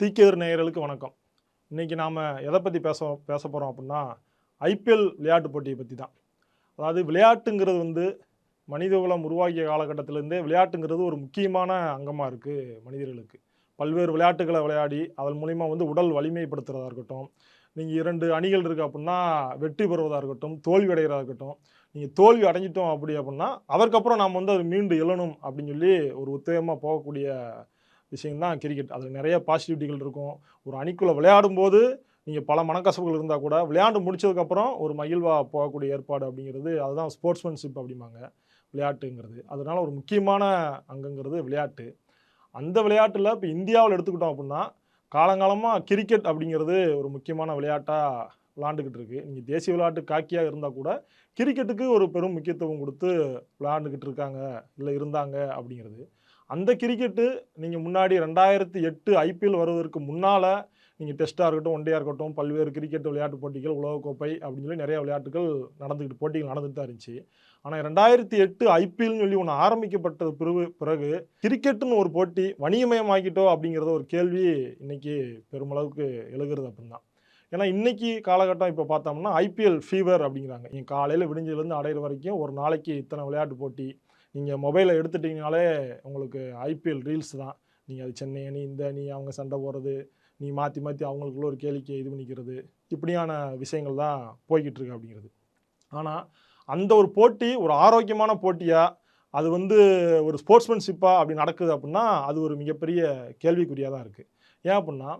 தீக்கெதிர் நேயர்களுக்கு வணக்கம். இன்னைக்கு நாம் எதை பற்றி பேச பேச போகிறோம் அப்படின்னா ஐபிஎல் விளையாட்டு போட்டியை பற்றி தான். அதாவது விளையாட்டுங்கிறது வந்து மனிதகுலம் உருவாக்கிய காலகட்டத்திலேருந்தே விளையாட்டுங்கிறது ஒரு முக்கியமான அங்கமாக இருக்குது மனிதர்களுக்கு. பல்வேறு விளையாட்டுகளை விளையாடி அதன் மூலிமா வந்து உடல் வலிமைப்படுத்துகிறதா இருக்கட்டும் நீங்கள் இரண்டு அணிகள் இருக்குது அப்படின்னா வெற்றி பெறுவதாக இருக்கட்டும் தோல்வி அடைகிறதா இருக்கட்டும் நீங்கள் தோல்வி அடைஞ்சிட்டோம் அப்படி அப்படின்னா அதற்கப்புறம் நாம் வந்து அது மீண்டு எழணும் அப்படின்னு சொல்லி ஒரு உத்தேகமாக போகக்கூடிய விஷயம் தான் கிரிக்கெட் அதில் நிறைய பாசிட்டிவிட்டிகள் இருக்கும். ஒரு அணிக்குள்ளே விளையாடும் போது நீங்கள் பல மனக்கசப்புகள் இருந்தால் கூட விளையாண்டு முடிச்சதுக்கப்புறம் ஒரு மகிழ்வாக போகக்கூடிய ஏற்பாடு அப்படிங்கிறது அதுதான் ஸ்போர்ட்ஸ்மேன்ஷிப் அப்படிம்பாங்க. விளையாட்டுங்கிறது. அதனால ஒரு முக்கியமான அங்கங்கிறது விளையாட்டு. அந்த விளையாட்டில் இப்போ இந்தியாவில் எடுத்துக்கிட்டோம் அப்படின்னா காலங்காலமாக கிரிக்கெட் அப்படிங்கிறது ஒரு முக்கியமான விளையாட்டாக விளாண்டுக்கிட்டு இருக்குது நீங்கள் தேசிய விளையாட்டு காக்கியாக இருந்தால் கூட கிரிக்கெட்டுக்கு ஒரு பெரும் முக்கியத்துவம் கொடுத்து விளையாண்டுக்கிட்டு இருக்காங்க இல்லை இருந்தாங்க அப்படிங்கிறது. அந்த கிரிக்கெட்டு நீங்கள் முன்னாடி ரெண்டாயிரத்தி எட்டு ஐபிஎல் வருவதற்கு முன்னால் நீங்கள் டெஸ்ட்டாக இருக்கட்டும் ஒன் இருக்கட்டும் பல்வேறு கிரிக்கெட் விளையாட்டு போட்டிகள் உலகக்கோப்பை அப்படின்னு சொல்லி நிறைய விளையாட்டுகள் நடந்துக்கிட்டு போட்டிகள் நடந்துட்டு தான் இருந்துச்சு. ஆனால் ரெண்டாயிரத்தி எட்டு ஐபிஎல்னு சொல்லி ஒன்று ஆரம்பிக்கப்பட்டது பிறகு பிறகு கிரிக்கெட்டுன்னு ஒரு போட்டி வணிகமயமாக்கிட்டோ அப்படிங்கிறத ஒரு கேள்வி இன்றைக்கி பெருமளவுக்கு எழுகிறது அப்படின்னு தான் ஏன்னா இன்றைக்கி காலகட்டம் இப்போ பார்த்தோம்னா ஐபிஎல் ஃபீவர் அப்படிங்கிறாங்க. நீங்கள் காலையில் விடிஞ்சதுலேருந்து அடையிற வரைக்கும் ஒரு நாளைக்கு இத்தனை விளையாட்டு போட்டி நீங்கள் மொபைலை எடுத்துட்டிங்கனாலே உங்களுக்கு ஐபிஎல் ரீல்ஸ் தான். நீங்கள் அது சென்னை அணி இந்த அணி அவங்க சண்டை போடுறது நீ மாற்றி மாற்றி அவங்களுக்குள்ள ஒரு கேளிக்கை இது பண்ணிக்கிறது இப்படியான விஷயங்கள் தான் போய்கிட்டு இருக்கு அப்படிங்கிறது. ஆனால் அந்த ஒரு போட்டி ஒரு ஆரோக்கியமான போட்டியாக அது வந்து ஒரு ஸ்போர்ட்ஸ்மேன்ஷிப்பாக அப்படி நடக்குது அப்படின்னா அது ஒரு மிகப்பெரிய கேள்விக்குறியாக தான் இருக்குது ஏன் அப்படின்னா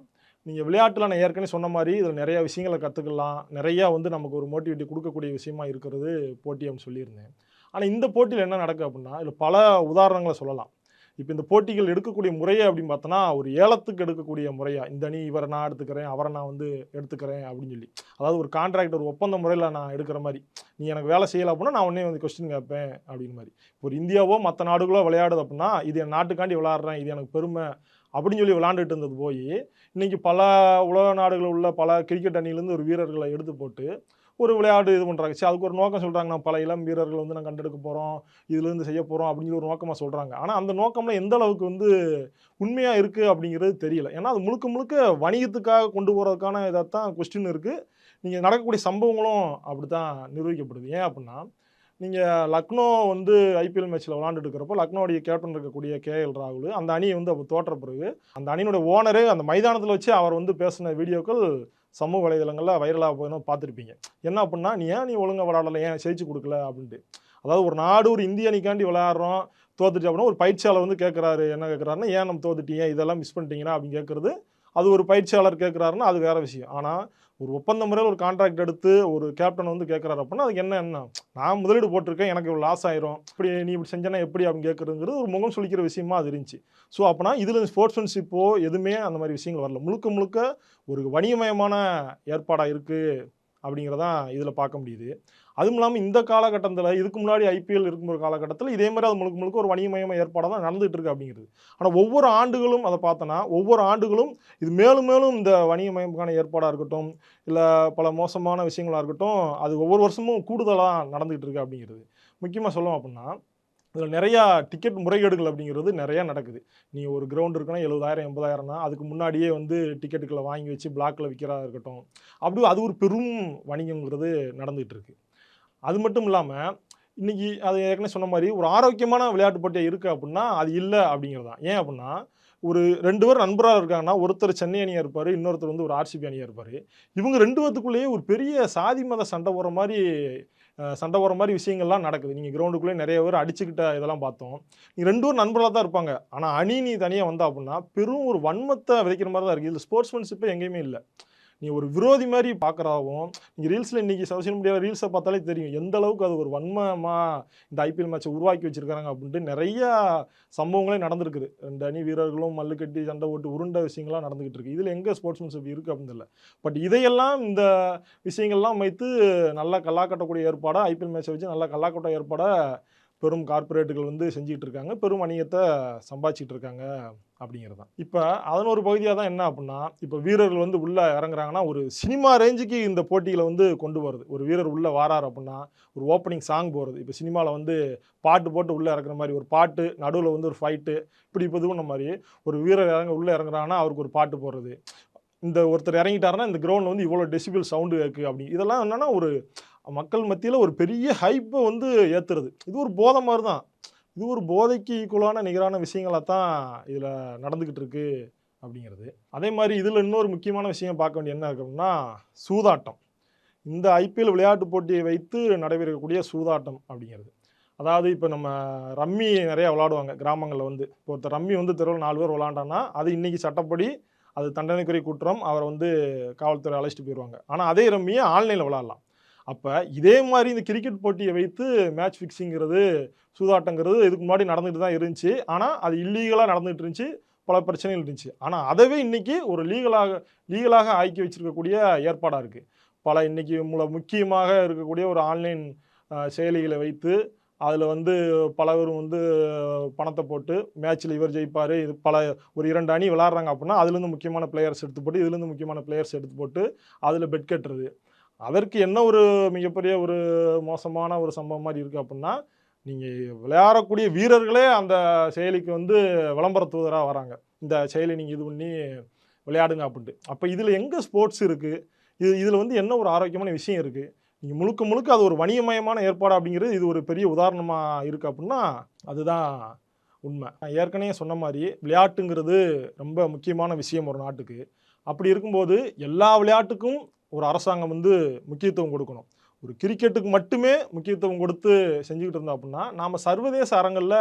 நீங்கள் விளையாட்டில் நான் ஏற்கனவே சொன்ன மாதிரி இதில் நிறையா விஷயங்களை கற்றுக்கலாம் நிறையா வந்து நமக்கு ஒரு மோட்டிவேட்டி கொடுக்கக்கூடிய விஷயமா இருக்கிறது போட்டி அப்படின்னு சொல்லியிருந்தேன். ஆனால் இந்த போட்டியில் என்ன நடக்குது அப்படின்னா இதில் பல உதாரணங்களை சொல்லலாம். இப்போ இந்த போட்டிகள் எடுக்கக்கூடிய முறையை அப்படின்னு பார்த்தோன்னா ஒரு ஏலத்துக்கு எடுக்கக்கூடிய முறையாக இந்த அணி இவரை நான் எடுத்துக்கிறேன் அவரை நான் வந்து எடுத்துக்கிறேன் அப்படின்னு சொல்லி. அதாவது ஒரு கான்ட்ராக்ட் ஒரு ஒப்பந்த முறையில் நான் எடுக்கிற மாதிரி. நீ எனக்கு வேலை செய்யலை அப்படின்னா நான் உடனே வந்து கொஸ்டின் கேட்பேன் அப்படின்னு மாதிரி. ஒரு இந்தியாவோ மற்ற நாடுகளோ விளையாடுது அப்படின்னா இது என் நாட்டுக்காண்டி விளையாடுறேன் இது எனக்கு பெருமை அப்படின்னு சொல்லி விளாண்டுட்டு இருந்தது போய் இன்றைக்கி பல உலக நாடுகளில் உள்ள பல கிரிக்கெட் அணியிலேருந்து ஒரு வீரர்களை எடுத்து போட்டு ஒரு விளையாட்டு இது பண்ணுறாங்க சரி அதுக்கு ஒரு நோக்கம் சொல்கிறாங்க நான் பல இளம் வீரர்கள் வந்து நான் கண்டெடுக்க போகிறோம் இதுலேருந்து செய்ய போகிறோம் அப்படிங்கிற ஒரு நோக்கமாக சொல்கிறாங்க ஆனால் அந்த நோக்கம்லாம் எந்த அளவுக்கு வந்து உண்மையாக இருக்குது அப்படிங்கிறது தெரியல. ஏன்னா அது முழுக்க முழுக்க வணிகத்துக்காக கொண்டு போகிறதுக்கான இதாக தான் கொஸ்டின் இருக்குது நீங்கள் நடக்கக்கூடிய சம்பவங்களும் அப்படி தான் நிரூபிக்கப்படுது. ஏன் அப்படின்னா நீங்கள் லக்னோ வந்து ஐபிஎல் மேட்ச்சில் விளாண்டுட்டு இருக்கிறப்போ லக்னோடைய கேப்டன் இருக்கக்கூடிய கேஎல் ராகுல் அந்த அணியை வந்து அப்போ தோற்ற பிறகு அந்த அணியினுடைய ஓனரே அந்த மைதானத்தில் வச்சு அவர் வந்து பேசின வீடியோக்கள் சமூக வலைதளங்களில் வைரலாக போயிடும் பார்த்துருப்பீங்க. என்ன அப்படின்னா நீ ஏன் நீ ஒழுங்காக விளாடல ஏன் ஜெயிச்சு கொடுக்கல? அப்படின்ட்டு. அதாவது ஒரு நாடு ஒரு இந்திய அணிக்காண்டி விளையாடுறோம் தோத்துட்டு அப்படின்னா ஒரு பயிற்சியாளர் வந்து கேட்குறாரு என்ன கேட்குறாருன்னா ஏன் நம்ம தோத்துட்டீங்க? இதெல்லாம் மிஸ் பண்ணிட்டீங்கன்னா அப்படின்னு கேட்குறது அது ஒரு பயிற்சியாளர் கேட்குறாருன்னா அது வேற விஷயம். ஆனால் ஒரு ஒப்பந்த முறையில் ஒரு கான்ட்ராக்ட் எடுத்து ஒரு கேப்டன் வந்து கேட்குறாரு அப்படின்னா அதுக்கு என்ன என்ன நான் முதலீடு போட்டிருக்கேன் எனக்கு இவ்வளோ லாஸ் ஆயிரும். இப்படி நீ இப்படி செஞ்சேன்னா எப்படி அப்படின்னு கேட்குறதுங்கிறது ஒரு முகம் சொல்லிக்கிற விஷயமா அது இருந்துச்சு. ஸோ அப்போனா இதில் ஸ்போர்ட்ஸ்மேன்ஷிப்போ எதுவுமே அந்த மாதிரி விஷயங்கள் வரல. முழுக்க முழுக்க ஒரு வணிகமயமான ஏற்பாடாக இருக்குது அப்படிங்கிறதான் இதில் பார்க்க முடியுது. அதுவும் இல்லாமல் இந்த காலகட்டத்தில் இதுக்கு முன்னாடி ஐபிஎல் இருக்கும் ஒரு காலகட்டத்தில் இதே மாதிரி அது முழுக்க முழுக்க ஒரு வணிகமயமான ஏற்பாடாக தான் நடந்துகிட்டு இருக்கு அப்படிங்கிறது. ஆனால் ஒவ்வொரு ஆண்டுகளும் அதை பார்த்தோன்னா ஒவ்வொரு ஆண்டுகளும் இது மேலும் மேலும் இந்த வணிகமயமுக்கான ஏற்பாடாக இருக்கட்டும் இல்லை பல மோசமான விஷயங்களாக இருக்கட்டும் அது ஒவ்வொரு வருஷமும் கூடுதலாக நடந்துகிட்டு இருக்கு அப்படிங்கிறது. முக்கியமாக சொல்லணும் அப்படின்னா இதில் நிறையா டிக்கெட் முறைகேடுகள் அப்படிங்கிறது நிறையா நடக்குது. நீ ஒரு கிரவுண்ட் இருக்குன்னா எழுபதாயிரம் எண்பதாயிரம்னா அதுக்கு முன்னாடியே வந்து டிக்கெட்டுகளை வாங்கி வச்சு பிளாக்கில் விற்கிறதா இருக்கட்டும் அப்படி அது ஒரு பெரும் வணிகங்கிறது நடந்துகிட்டு இருக்குது அது மட்டும் இல்லாமல் இன்றைக்கி அது ஏற்கனவே சொன்ன மாதிரி ஒரு ஆரோக்கியமான விளையாட்டு போட்டியாக இருக்குது அப்படின்னா அது இல்லை அப்படிங்கிறது தான் ஏன் அப்படின்னா ஒரு ரெண்டு பேர் நண்பராக இருக்காங்கன்னா ஒருத்தர் சென்னை அணியாக இருப்பார் இன்னொருத்தர் வந்து ஒரு ஆர்சிபி அணியாக இருப்பார். இவங்க ரெண்டு பேத்துக்குள்ளேயே ஒரு பெரிய சாதி மத சண்டை போகிற மாதிரி சண்டை போகிற மாதிரி விஷயங்கள்லாம் நடக்குது. நீங்கள் கிரவுண்டுக்குள்ளே நிறைய பேர் அடிச்சுக்கிட்ட இதெல்லாம் பார்த்தோம். நீ ரெண்டு பேரும் நண்பர்களாக தான் இருப்பாங்க. ஆனால் அணி நீ தனியாக வந்தா அப்படின்னா பெரும் ஒரு வன்மத்தை விதைக்கிற மாதிரி தான் இருக்குது இதில் ஸ்போர்ட்ஸ்மேன்ஷிப்பே எங்கேயுமே இல்லை. நீ ஒரு விரோதி மாதிரி பார்க்குறாவும் நீங்கள் ரீல்ஸில் இன்றைக்கி சோசியல் மீடியாவில் ரீல்ஸை பார்த்தாலே தெரியும். எந்த அளவுக்கு அது ஒரு வன்மமாக இந்த ஐபிஎல் மேட்ச்சை உருவாக்கி வச்சுருக்காங்க அப்படின்ட்டு நிறையா சம்பவங்களே நடந்திருக்குது. ரெண்டு அணி வீரர்களும் மல்லு கட்டி சண்டை ஓட்டு உருண்ட விஷயங்கள்லாம் நடந்துகிட்டு இருக்கு. இதில் எங்கே ஸ்போர்ட்ஸ்மேன்ஷிப் இருக்குது அப்படின்னு இல்லை பட் இதையெல்லாம் இந்த விஷயங்கள்லாம் வைத்து நல்லா கல்லாக்கட்டக்கூடிய ஏற்பாடாக ஐபிஎல் மேட்சை வச்சு நல்லா கல்லாக்கட்ட ஏற்பாடாக பெரும் கார்ப்பரேட்டுகள் வந்து செஞ்சுக்கிட்டு இருக்காங்க. பெரும் வணிகத்தை சம்பாதிச்சிட்டு இருக்காங்க. அப்படிங்கிறது தான் இப்போ அதன் ஒரு பகுதியாக தான் என்ன அப்படின்னா இப்போ வீரர்கள் வந்து உள்ளே இறங்குறாங்கன்னா ஒரு சினிமா ரேஞ்சுக்கு இந்த போட்டிகளை வந்து கொண்டு வருது ஒரு வீரர் உள்ளே வாரார் அப்படின்னா ஒரு ஓப்பனிங் சாங் போகிறது இப்போ சினிமாவில் வந்து பாட்டு போட்டு உள்ளே இறங்குற மாதிரி ஒரு பாட்டு நடுவில் வந்து ஒரு ஃபைட்டு இப்படி இப்போ இது பண்ண மாதிரி ஒரு வீரர் இறங்க உள்ளே இறங்குறாங்கன்னா அவருக்கு ஒரு பாட்டு போடுறது. இந்த ஒருத்தர் இறங்கிட்டாருன்னா இந்த கிரவுண்டில் வந்து இவ்வளோ டெசிபிள் சவுண்டு இருக்குது அப்படி. இதெல்லாம் என்னென்னா ஒரு மக்கள் மத்தியில் ஒரு பெரிய ஹைப்பை வந்து ஏற்றுறது இது ஒரு போதை மாதிரி தான் இது ஒரு போதைக்கு ஈக்குவலான நிகரான விஷயங்களாக தான் இதில் நடந்துக்கிட்டு இருக்கு அப்படிங்கிறது. அதே மாதிரி இதில் இன்னொரு முக்கியமான விஷயம் பார்க்க வேண்டிய என்ன இருக்கு அப்படின்னா சூதாட்டம். இந்த ஐபிஎல் விளையாட்டு போட்டியை வைத்து நடைபெறக்கூடிய சூதாட்டம் அப்படிங்கிறது. அதாவது இப்போ நம்ம ரம்மி நிறைய விளாடுவாங்க கிராமங்களில் வந்து. இப்போ ஒருத்தர் ரம்மி வந்து தெருவில் நாலு பேர் விளாண்டான்னா அது இன்றைக்கி சட்டப்படி அது தண்டனைக்குரிய குற்றம். அவரை வந்து காவல்துறை அழைச்சிட்டு போயிடுவாங்க ஆனால் அதே ரம்மியை ஆன்லைனில் விளாட்லாம் அப்போ இதே மாதிரி இந்த கிரிக்கெட் போட்டியை வைத்து மேட்ச் ஃபிக்ஸிங்கிறது சூதாட்டங்கிறது இதுக்கு முன்னாடி நடந்துகிட்டு தான் இருந்துச்சு. ஆனால் அது இல்லீகலாக நடந்துகிட்டு இருந்துச்சு. பல பிரச்சனைகள் இருந்துச்சு. ஆனால் அதவே இன்றைக்கி ஒரு லீகலாக லீகலாக ஆக்கி வச்சிருக்கக்கூடிய ஏற்பாடாக இருக்குது பல இன்னைக்கு முல முக்கியமாக இருக்கக்கூடிய ஒரு ஆன்லைன் செயலிகளை வைத்து அதில் வந்து பலவரும் வந்து பணத்தை போட்டு மேட்ச்சில் இவர் ஜெயிப்பார். இது பல ஒரு இரண்டு அணி விளாட்றாங்க அப்படின்னா அதுலேருந்து முக்கியமான பிளேயர்ஸ் எடுத்து போட்டு இதுலேருந்து முக்கியமான பிளேயர்ஸ் எடுத்து போட்டு அதில் பெட் கட்டுறது. அதற்கு என்ன ஒரு மிகப்பெரிய ஒரு மோசமான ஒரு சம்பவம் மாதிரி இருக்குது அப்படின்னா நீங்கள் விளையாடக்கூடிய வீரர்களே அந்த செயலிக்கு வந்து விளம்பர தூதராக வராங்க. இந்த செயலி நீங்கள் இது பண்ணி விளையாடுங்க அப்படின்ட்டு. அப்போ இதில் எங்கே ஸ்போர்ட்ஸ் இருக்குது இது இதில் வந்து என்ன ஒரு ஆரோக்கியமான விஷயம் இருக்குது நீங்கள் முழுக்க முழுக்க அது ஒரு வணிகமயமான ஏற்பாடு அப்படிங்கிறது இது ஒரு பெரிய உதாரணமாக இருக்குது அப்படின்னா அதுதான் உண்மை. நான் ஏற்கனவே சொன்ன மாதிரி விளையாட்டுங்கிறது ரொம்ப முக்கியமான விஷயம் ஒரு நாட்டுக்கு. அப்படி இருக்கும்போது எல்லா விளையாட்டுக்கும் ஒரு அரசாங்கம் வந்து முக்கியத்துவம் கொடுக்கணும். ஒரு கிரிக்கெட்டுக்கு மட்டுமே முக்கியத்துவம் கொடுத்து செஞ்சுக்கிட்டு இருந்தோம் அப்படின்னா நாம் சர்வதேச அரங்கில்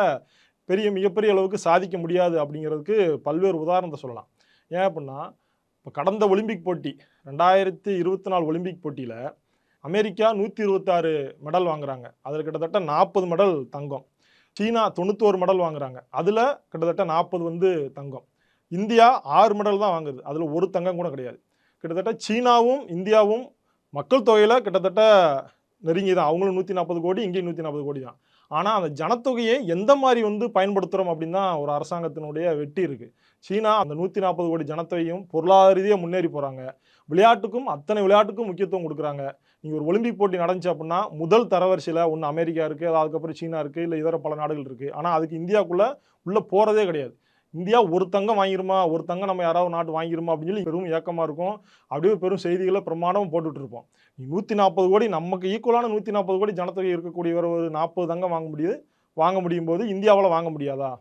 பெரிய மிகப்பெரிய அளவுக்கு சாதிக்க முடியாது அப்படிங்கிறதுக்கு பல்வேறு உதாரணத்தை சொல்லலாம். ஏன் அப்படின்னா இப்போ கடந்த ஒலிம்பிக் போட்டி ரெண்டாயிரத்தி இருபத்தி நாலு ஒலிம்பிக் போட்டியில் அமெரிக்கா நூற்றி இருபத்தாறு மெடல் வாங்குறாங்க. அதில் கிட்டத்தட்ட நாற்பது மெடல் தங்கம். சீனா தொண்ணூத்தோரு மெடல் வாங்குறாங்க. அதில் கிட்டத்தட்ட நாற்பது வந்து தங்கம். இந்தியா ஆறு மெடல் தான் வாங்குது. அதில் ஒரு தங்கம் கூட கிடையாது. கிட்டத்தட்ட சீனாவும் இந்தியாவும் மக்கள் தொகையில் கிட்டத்தட்ட நெருங்கி தான். அவங்களும் நூற்றி நாற்பது கோடி இங்கேயும் நூற்றி நாற்பது கோடி தான். ஆனால் அந்த ஜனத்தொகையை எந்த மாதிரி வந்து பயன்படுத்துகிறோம் அப்படின்னு தான் ஒரு அரசாங்கத்தினுடைய வெட்டி இருக்குது சீனா அந்த நூற்றி நாற்பது கோடி ஜனத்தொகையும் பொருளாதார ரீதியாக முன்னேறி போகிறாங்க விளையாட்டுக்கும் அத்தனை விளையாட்டுக்கும் முக்கியத்துவம் கொடுக்குறாங்க. நீங்கள் ஒரு ஒலிம்பிக் போட்டி நடந்துச்சு அப்படின்னா முதல் தரவரிசையில் ஒன்று அமெரிக்கா இருக்குது அதுக்கப்புறம் சீனா இருக்குது இல்லை இதர பல நாடுகள் இருக்குது ஆனால் அதுக்கு இந்தியாவுக்குள்ளே உள்ளே போகிறதே கிடையாது. இந்தியா ஒரு தங்கம் வாங்கிருமா? ஒரு தங்கம் நம்ம யாராவது நாட்டு வாங்கிருமா? அப்படின்னு சொல்லி பெரும் ஏக்கமாக இருக்கும். அப்படியே பெரும் செய்திகளை பிரமாணம் போட்டுட்டு இருப்போம். நூற்றி நாற்பது கோடி நமக்கு ஈக்குவலான நூற்றி நாற்பது கோடி ஜனத்தொகை இருக்கக்கூடிய ஒரு ஒரு நாற்பது தங்கம் வாங்க முடியுது. வாங்க முடியும் போது இந்தியாவில் வாங்க முடியாதா?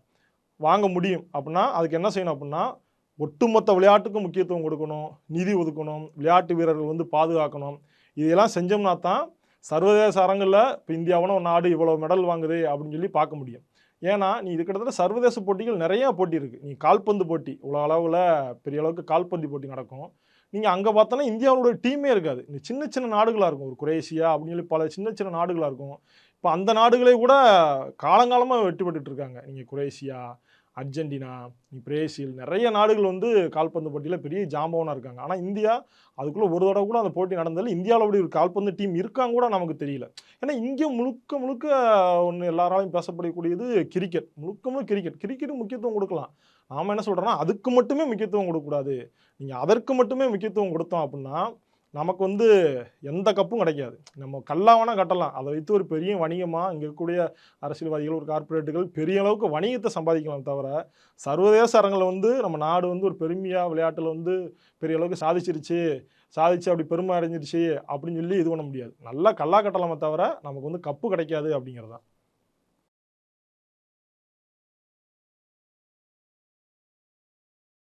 வாங்க முடியும். அப்படின்னா அதுக்கு என்ன செய்யணும் அப்படின்னா ஒட்டுமொத்த விளையாட்டுக்கும் முக்கியத்துவம் கொடுக்கணும். நிதி ஒதுக்கணும். விளையாட்டு வீரர்கள் வந்து பாதுகாக்கணும். இதெல்லாம் செஞ்சோம்னா தான் சர்வதேச அரங்கில் இப்போ இந்தியாவான ஒரு நாடு இவ்வளோ மெடல் வாங்குது அப்படின்னு சொல்லி பார்க்க முடியும். ஏன்னா நீ இது கிட்டத்தட்ட சர்வதேச போட்டிகள் நிறையா போட்டி இருக்குது நீ கால்பந்து போட்டி உலக அளவில் பெரிய அளவுக்கு கால்பந்து போட்டி நடக்கும். நீங்கள் அங்கே பார்த்தோன்னா இந்தியாவோட டீமே இருக்காது. இந்த சின்ன சின்ன நாடுகளாக இருக்கும். ஒரு குரேஷியா அப்படின்னு சொல்லி பல சின்ன சின்ன நாடுகளாக இருக்கும். இப்போ அந்த நாடுகளே கூட காலங்காலமாக வெற்றி பெற்றுட்டு இருக்காங்க. நீங்கள் குரேஷியா அர்ஜென்டினா பிரேசில் நிறைய நாடுகள் வந்து கால்பந்து போட்டியில் பெரிய ஜாம்பவனாக இருக்காங்க. ஆனால் இந்தியா அதுக்குள்ளே ஒரு தடவை கூட அந்த போட்டி நடந்ததில்லை இந்தியாவில் அப்படி ஒரு கால்பந்து டீம் இருக்காங்க கூட நமக்கு தெரியல. ஏன்னா இங்கே முழுக்க முழுக்க ஒன்று எல்லாராலையும் பேசப்படக்கூடியது கிரிக்கெட். முழுக்க முழுக்க கிரிக்கெட். கிரிக்கெட்டு முக்கியத்துவம் கொடுக்கலாம். நாம் என்ன சொல்கிறோன்னா அதுக்கு மட்டுமே முக்கியத்துவம் கொடுக்கக்கூடாது. நீங்கள் அதற்கு மட்டுமே முக்கியத்துவம் கொடுத்தோம் அப்படின்னா நமக்கு வந்து எந்த கப்பும் கிடைக்காது. நம்ம கல்லாவனா கட்டலாம். அதை வைத்து ஒரு பெரிய வணிகமாக இங்கே இருக்கக்கூடிய அரசியல்வாதிகள் ஒரு கார்ப்பரேட்டுகள் பெரிய அளவுக்கு வணிகத்தை சம்பாதிக்கலாம் தவிர சர்வதேச அரங்கில் வந்து நம்ம நாடு வந்து ஒரு பெருமையாக விளையாட்டில் வந்து பெரிய அளவுக்கு சாதிச்சிருச்சு சாதிச்சு அப்படி பெருமை அடைஞ்சிருச்சு அப்படின்னு சொல்லி இது பண்ண முடியாது. நல்லா கல்லா கட்டலாமே தவிர நமக்கு வந்து கப்பு கிடைக்காது அப்படிங்கிறது தான்